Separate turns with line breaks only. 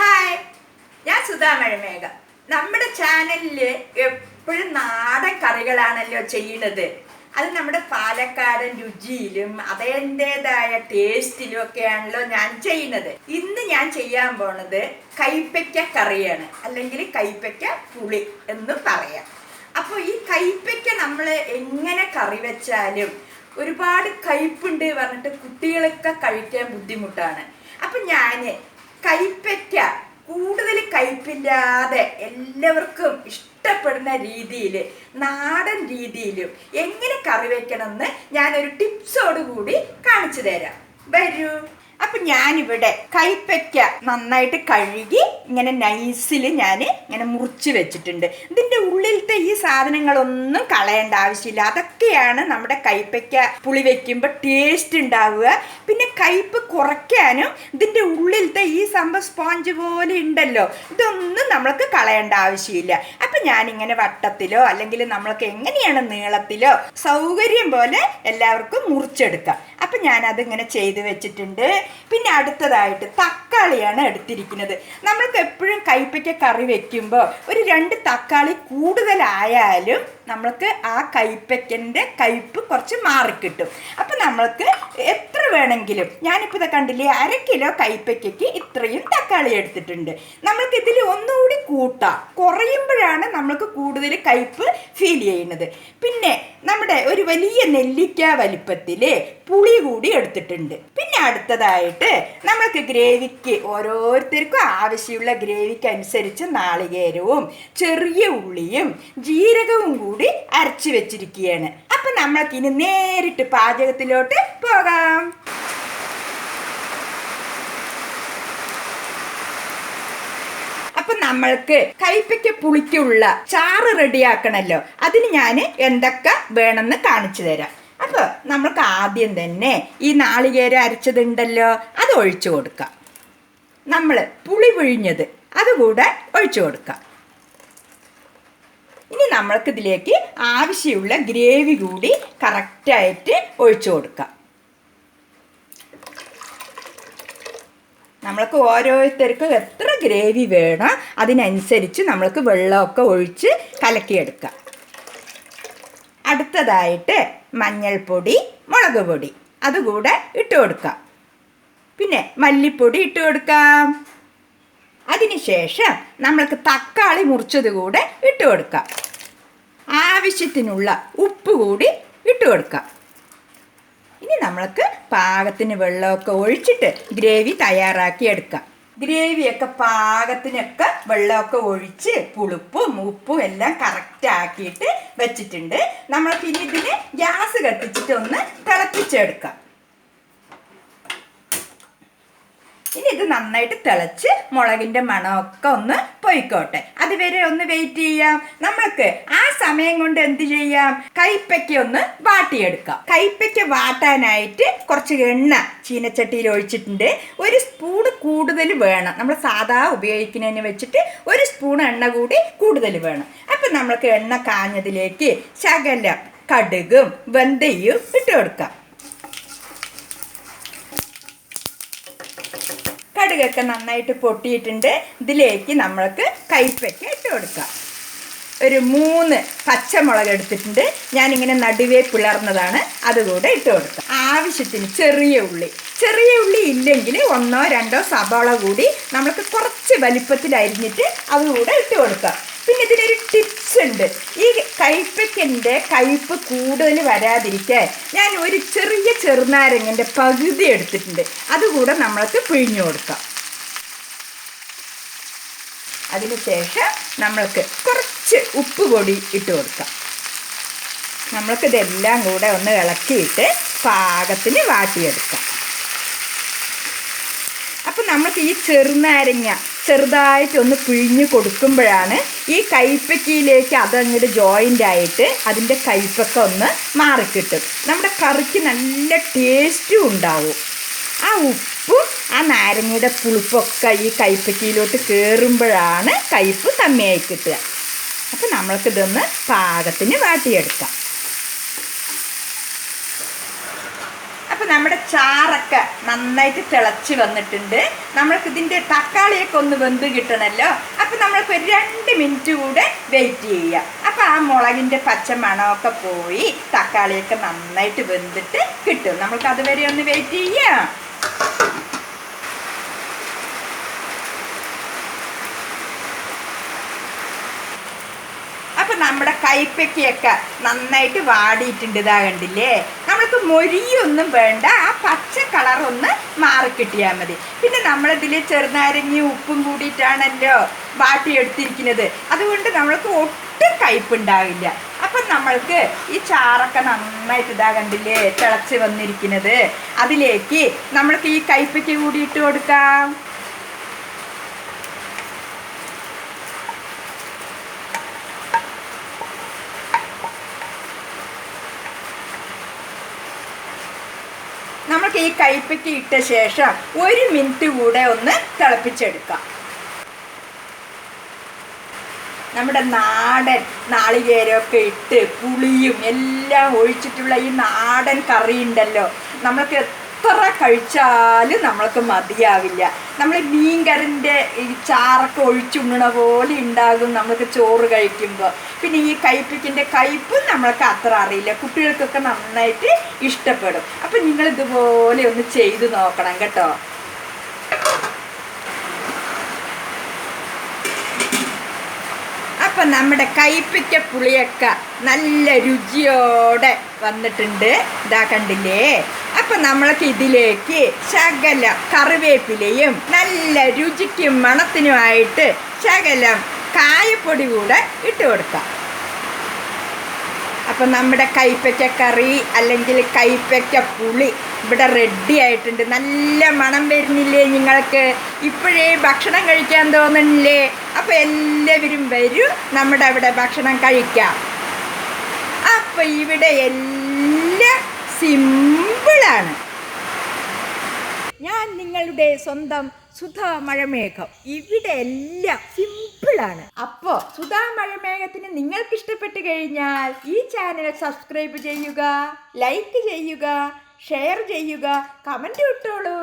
Hi ഞാൻ സുധാ മഴമേഘ. നമ്മുടെ ചാനലിൽ എപ്പോഴും നാടൻ കറികളാണല്ലോ ചെയ്യുന്നത്. അത് നമ്മുടെ പാലക്കാടൻ രുചിയിലും അതിന്റെതായ ടേസ്റ്റിലും ഒക്കെയാണല്ലോ ഞാൻ ചെയ്യുന്നത്. ഇന്ന് ഞാൻ ചെയ്യാൻ പോണത് കൈപ്പയ്ക്ക കറിയാണ്. അല്ലെങ്കിൽ കൈപ്പയ്ക്ക പുളി എന്ന് പറയാം. അപ്പോൾ ഈ കൈപ്പയ്ക്ക നമ്മൾ എങ്ങനെ കറി വെച്ചാലും ഒരുപാട് കയ്പുണ്ട് പറഞ്ഞിട്ട് കുട്ടികളൊക്കെ കഴിക്കാൻ ബുദ്ധിമുട്ടാണ്. അപ്പം ഞാൻ കൈപ്പയ്ക്ക കൂടുതൽ കയ്പില്ലാതെ എല്ലാവർക്കും ഇഷ്ടപ്പെടുന്ന രീതിയിൽ നാടൻ രീതിയിലും എങ്ങനെ കറി വെക്കണമെന്ന് ഞാനൊരു ടിപ്സോട് കൂടി കാണിച്ചു തരാം. വരൂ. അപ്പൊ ഞാനിവിടെ കൈപ്പയ്ക്ക നന്നായിട്ട് കഴുകി ഇങ്ങനെ നൈസിൽ ഞാൻ ഇങ്ങനെ മുറിച്ച് വെച്ചിട്ടുണ്ട്. ഇതിന്റെ ഉള്ളിലത്തെ ഈ സാധനങ്ങളൊന്നും കളയേണ്ട ആവശ്യമില്ല. അതൊക്കെയാണ് നമ്മുടെ കൈപ്പയ്ക്ക പുളി വെക്കുമ്പോൾ ടേസ്റ്റ് ഉണ്ടാവുക. പിന്നെ കയ്പ് കുറയ്ക്കാനും ഇതിന്റെ ഉള്ളിലത്തെ ഈ സംഭവം സ്പോഞ്ച് പോലെ ഉണ്ടല്ലോ ഇതൊന്നും നമ്മൾക്ക് കളയേണ്ട ആവശ്യമില്ല. അപ്പം ഞാനിങ്ങനെ വട്ടത്തിലോ അല്ലെങ്കിൽ നമ്മൾക്ക് എങ്ങനെയാണ് നീളത്തിലോ സൗകര്യം പോലെ എല്ലാവർക്കും മുറിച്ചെടുക്കാം. അപ്പം ഞാനതിങ്ങനെ ചെയ്ത് വെച്ചിട്ടുണ്ട്. പിന്നെ അടുത്തതായിട്ട് തക്കാളിയാണ് എടുത്തിരിക്കുന്നത്. നമ്മൾക്ക് എപ്പോഴും കയ്പ്പയ്ക്ക കറി വെക്കുമ്പോൾ ഒരു രണ്ട് തക്കാളി കൂടുതലായാലും നമ്മൾക്ക് ആ കയ്പ്പയ്ക്കന്റെ കയ്പ്പ് കുറച്ച് മാറിക്കിട്ടും. അപ്പം നമ്മൾക്ക് എത്ര വേണമെങ്കിലും ഞാനിപ്പോൾ ഇത് കണ്ടില്ലേ അര കിലോ കയ്പ്പയ്ക്കയ്ക്ക് ഇത്രയും തക്കാളി എടുത്തിട്ടുണ്ട്. നമ്മൾക്ക് ഇതിൽ ഒന്നുകൂടി കൂട്ടാം. കുറയുമ്പോഴാണ് നമ്മൾക്ക് കൂടുതൽ കയ്പ്പ് ഫീൽ ചെയ്യുന്നത്. പിന്നെ നമ്മുടെ ഒരു വലിയ നെല്ലിക്ക വലിപ്പത്തിൽ പുളി കൂടി എടുത്തിട്ടുണ്ട്. പിന്നെ അടുത്തതായിട്ട് നമ്മൾക്ക് ഗ്രേവിക്ക് ഓരോരുത്തർക്കും ആവശ്യമുള്ള ഗ്രേവിക്ക് അനുസരിച്ച് നാളികേരവും ചെറിയ ഉള്ളിയും ജീരകവും കൂടി അരച്ച് വെച്ചിരിക്കുകയാണ്. അപ്പം നമ്മൾക്ക് ഇനി നേരിട്ട് പാചകത്തിലോട്ട് പോകാം. നമ്മൾക്ക് കൈപ്പയ്ക്ക് പുളിക്കുള്ള ചാറ് റെഡിയാക്കണല്ലോ. അതിന് ഞാൻ എന്തൊക്കെ വേണമെന്ന് കാണിച്ചു തരാം. അപ്പോൾ നമ്മൾക്ക് ആദ്യം തന്നെ ഈ നാളികേരം അരച്ചതുണ്ടല്ലോ അത് ഒഴിച്ചു കൊടുക്കാം. നമ്മൾ പുളി പിഴിഞ്ഞത് അതുകൂടെ ഒഴിച്ചു കൊടുക്കാം. ഇനി നമ്മൾക്ക് ഇതിലേക്ക് ആവശ്യമുള്ള ഗ്രേവി കൂടി കറക്റ്റായിട്ട് ഒഴിച്ചു കൊടുക്കാം. നമ്മൾക്ക് ഓരോരുത്തർക്കും എത്ര ഗ്രേവി വേണം അതിനനുസരിച്ച് നമ്മൾക്ക് വെള്ളമൊക്കെ ഒഴിച്ച് കലക്കിയെടുക്കാം. അടുത്തതായിട്ട് മഞ്ഞൾപ്പൊടി മുളക് പൊടി അതുകൂടെ ഇട്ട് കൊടുക്കാം. പിന്നെ മല്ലിപ്പൊടി ഇട്ട് കൊടുക്കാം. അതിനുശേഷം നമ്മൾക്ക് തക്കാളി മുറിച്ചത് കൂടെ ഇട്ട് കൊടുക്കാം. ആവശ്യത്തിനുള്ള ഉപ്പ് കൂടി ഇട്ട് കൊടുക്കാം. ഇനി നമ്മൾക്ക് പാകത്തിന് വെള്ളമൊക്കെ ഒഴിച്ചിട്ട് ഗ്രേവി തയ്യാറാക്കി എടുക്കാം. ഗ്രേവിയൊക്കെ പാകത്തിനൊക്കെ വെള്ളമൊക്കെ ഒഴിച്ച് പുളിപ്പും ഉപ്പും എല്ലാം കറക്റ്റ് ആക്കിയിട്ട് വെച്ചിട്ടുണ്ട്. നമ്മൾ പിന്നെ ഇതിന് ഗ്യാസ് കത്തിച്ചിട്ട് ഒന്ന് തിളപ്പിച്ചെടുക്കാം. ഇനി ഇത് നന്നായിട്ട് തിളച്ച് മുളകിന്റെ മണമൊക്കെ ഒന്ന് പൊയ്ക്കോട്ടെ. അതുവരെ ഒന്ന് വെയിറ്റ് ചെയ്യാം. നമ്മൾക്ക് ആ സമയം കൊണ്ട് എന്ത് ചെയ്യാം? കൈപ്പയ്ക്ക ഒന്ന് വാട്ടിയെടുക്കാം. കൈപ്പയ്ക്ക വാട്ടാനായിട്ട് കുറച്ച് എണ്ണ ചീനച്ചട്ടിയിൽ ഒഴിച്ചിട്ടുണ്ട്. ഒരു സ്പൂൺ കൂടുതൽ വേണം. നമ്മൾ സാധാ ഉപയോഗിക്കുന്നതിന് വെച്ചിട്ട് ഒരു സ്പൂൺ എണ്ണ കൂടി കൂടുതൽ വേണം. അപ്പം നമ്മൾക്ക് എണ്ണ കാഞ്ഞതിലേക്ക് ശകലം കടുകും വെന്തയും ഇട്ട് കൊടുക്കാം. കടുകൊക്കെ നന്നായിട്ട് പൊട്ടിയിട്ടുണ്ട്. ഇതിലേക്ക് നമ്മൾക്ക് കൈപ്പയ്ക്ക ഇട്ട് കൊടുക്കാം. ഒരു മൂന്ന് പച്ചമുളക് എടുത്തിട്ടുണ്ട്. ഞാനിങ്ങനെ നടുവേ പിളർന്നതാണ്. അതുകൂടെ ഇട്ട് കൊടുക്കാം. ആവശ്യത്തിന് ചെറിയ ഉള്ളി. ചെറിയ ഉള്ളി ഇല്ലെങ്കിൽ ഒന്നോ രണ്ടോ സവാള കൂടി നമ്മൾക്ക് കുറച്ച് വലിപ്പത്തിൽ അരിഞ്ഞിട്ട് അതുകൂടെ ഇട്ട് കൊടുക്കാം. പിന്നെ ഇതിനൊരു ടിപ്സ് ഉണ്ട്. ഈ കയ്പ്പയ്ക്കന്റെ കയ്പ്പ് കൂടുതൽ വരാതിരിക്കാൻ ഞാൻ ഒരു ചെറിയ ചെറുനാരങ്ങന്റെ പകുതി എടുത്തിട്ടുണ്ട്. അതുകൂടെ നമ്മൾക്ക് പിഴിഞ്ഞു കൊടുക്കാം. അതിനുശേഷം നമ്മൾക്ക് കുറച്ച് ഉപ്പ് പൊടി ഇട്ട് കൊടുക്കാം. നമ്മൾക്ക് ഇതെല്ലാം കൂടെ ഒന്ന് ഇളക്കിയിട്ട് പാകത്തിന് വാട്ടിയെടുക്കാം. അപ്പം നമ്മൾക്ക് ഈ ചെറുനാരങ്ങ ചെറുതായിട്ട് ഒന്ന് പിഴിഞ്ഞ് കൊടുക്കുമ്പോഴാണ് ഈ കൈപ്പക്കിയിലേക്ക് അതങ്ങോട്ട് ജോയിന്റ് ആയിട്ട് അതിന്റെ കൈപ്പൊക്കെ ഒന്ന് മാറിക്കിട്ടും. നമ്മുടെ കറിക്ക് നല്ല ടേസ്റ്റും ഉണ്ടാവും. ആ ഉപ്പും ആ നാരങ്ങയുടെ പുളിപ്പൊക്കെ ഈ കൈപ്പക്കിയിലോട്ട് കയറുമ്പോഴാണ് കയ്പ്പ് കമ്മിയായി കിട്ടുക. അപ്പം നമ്മൾക്കിതൊന്ന് പാകത്തിന് വാട്ടിയെടുക്കാം. അപ്പം നമ്മുടെ ചാറൊക്കെ നന്നായിട്ട് തിളച്ച് വന്നിട്ടുണ്ട്. നമ്മൾക്ക് ഇതിന്റെ തക്കാളിയൊക്കെ ഒന്ന് വെന്ത് കിട്ടണമല്ലോ അപ്പോൾ നമ്മൾക്ക് ഒരു രണ്ട് മിനിറ്റ് കൂടെ വെയിറ്റ് ചെയ്യുക അപ്പോൾ ആ മുളകിന്റെ പച്ച മണമൊക്കെ പോയി തക്കാളിയൊക്കെ നന്നായിട്ട് വെന്തിട്ട് കിട്ടും. നമ്മൾക്ക് അതുവരെ ഒന്ന് വെയിറ്റ് ചെയ്യാം. നമ്മുടെ കൈപ്പക്കിയൊക്കെ നന്നായിട്ട് വാടിയിട്ടുണ്ട് ഇതാ കണ്ടില്ലേ? നമ്മൾക്ക് മൊരിയൊന്നും വേണ്ട. ആ പച്ച കളറൊന്ന് മാറിക്കിട്ടിയാൽ മതി. പിന്നെ നമ്മളിതിൽ ചെറുനാരങ്ങയും ഉപ്പും കൂടിയിട്ടാണല്ലോ വാട്ടിയെടുത്തിരിക്കുന്നത് അതുകൊണ്ട് നമ്മൾക്ക് ഒട്ടും കയ്പുണ്ടാവില്ല അപ്പം നമ്മൾക്ക് ഈ ചാറൊക്കെ നന്നായിട്ട് ഇതാ കണ്ടില്ലേ തിളച്ച് വന്നിരിക്കുന്നത്. അതിലേക്ക് നമ്മൾക്ക് ഈ കയ്പയ്ക്ക് കൂടി ഇട്ട് കൊടുക്കാം നമുക്ക് ഈ കൈപ്പറ്റി ഇട്ട ശേഷം ഒരു മിനിറ്റ് കൂടെ ഒന്ന് തിളപ്പിച്ചെടുക്കാം. നമ്മുടെ നാടൻ നാളികേരമൊക്കെ ഇട്ട് പുളിയും എല്ലാം ഒഴിച്ചിട്ടുള്ള ഈ നാടൻ കറി ഉണ്ടല്ലോ നമ്മൾക്ക് എത്ര കഴിച്ചാലും നമ്മൾക്ക് മതിയാവില്ല. നമ്മൾ മീൻകറിന്റെ ഈ ചാറൊക്കെ ഒഴിച്ചുണ്ണണ പോലെ ഉണ്ടാകും നമുക്ക് ചോറ് കഴിക്കുമ്പോൾ. പിന്നെ ഈ കയ്പ്പിക്കിന്റെ കയ്പ്പും നമ്മൾക്ക് അത്ര അറിയില്ല. കുട്ടികൾക്കൊക്കെ നന്നായിട്ട് ഇഷ്ടപ്പെടും. അപ്പം നിങ്ങൾ ഇതുപോലെ ഒന്ന് ചെയ്തു നോക്കണം കേട്ടോ. അപ്പം നമ്മുടെ കയ്പ്പിക്ക പുളിയൊക്കെ നല്ല രുചിയോടെ വന്നിട്ടുണ്ട്. ഇതാ കണ്ടില്ലേ? അപ്പം നമ്മൾക്ക് ഇതിലേക്ക് ശകലം കറിവേപ്പിലയും നല്ല രുചിക്കും മണത്തിനുമായിട്ട് ശകലം കായപ്പൊടി കൂടെ ഇട്ട് കൊടുക്കാം. അപ്പം നമ്മുടെ കൈപ്പറ്റ കറി അല്ലെങ്കിൽ കൈപ്പറ്റ പുളി ഇവിടെ റെഡി ആയിട്ടുണ്ട്. നല്ല മണം വരുന്നില്ലേ നിങ്ങൾക്ക്? ഇപ്പോഴേ ഭക്ഷണം കഴിക്കാൻ തോന്നുന്നില്ലേ അപ്പം എല്ലാവരും വരും. നമ്മുടെ അവിടെ ഭക്ഷണം കഴിക്കാം. അപ്പം ഇവിടെ എല്ലാം സിമ്പിളാണ് ഞാൻ നിങ്ങളുടെ സ്വന്തം സുധാ മഴമേഘം ഇവിടെ എല്ലാം സിമ്പിളാണ് അപ്പോൾ സുധാ മഴമേഘത്തിന് നിങ്ങൾക്ക് ഇഷ്ടപ്പെട്ട് കഴിഞ്ഞാൽ ഈ ചാനൽ സബ്സ്ക്രൈബ് ചെയ്യുക ലൈക്ക് ചെയ്യുക ഷെയർ ചെയ്യുക കമന്റ് ഇട്ടോളൂ.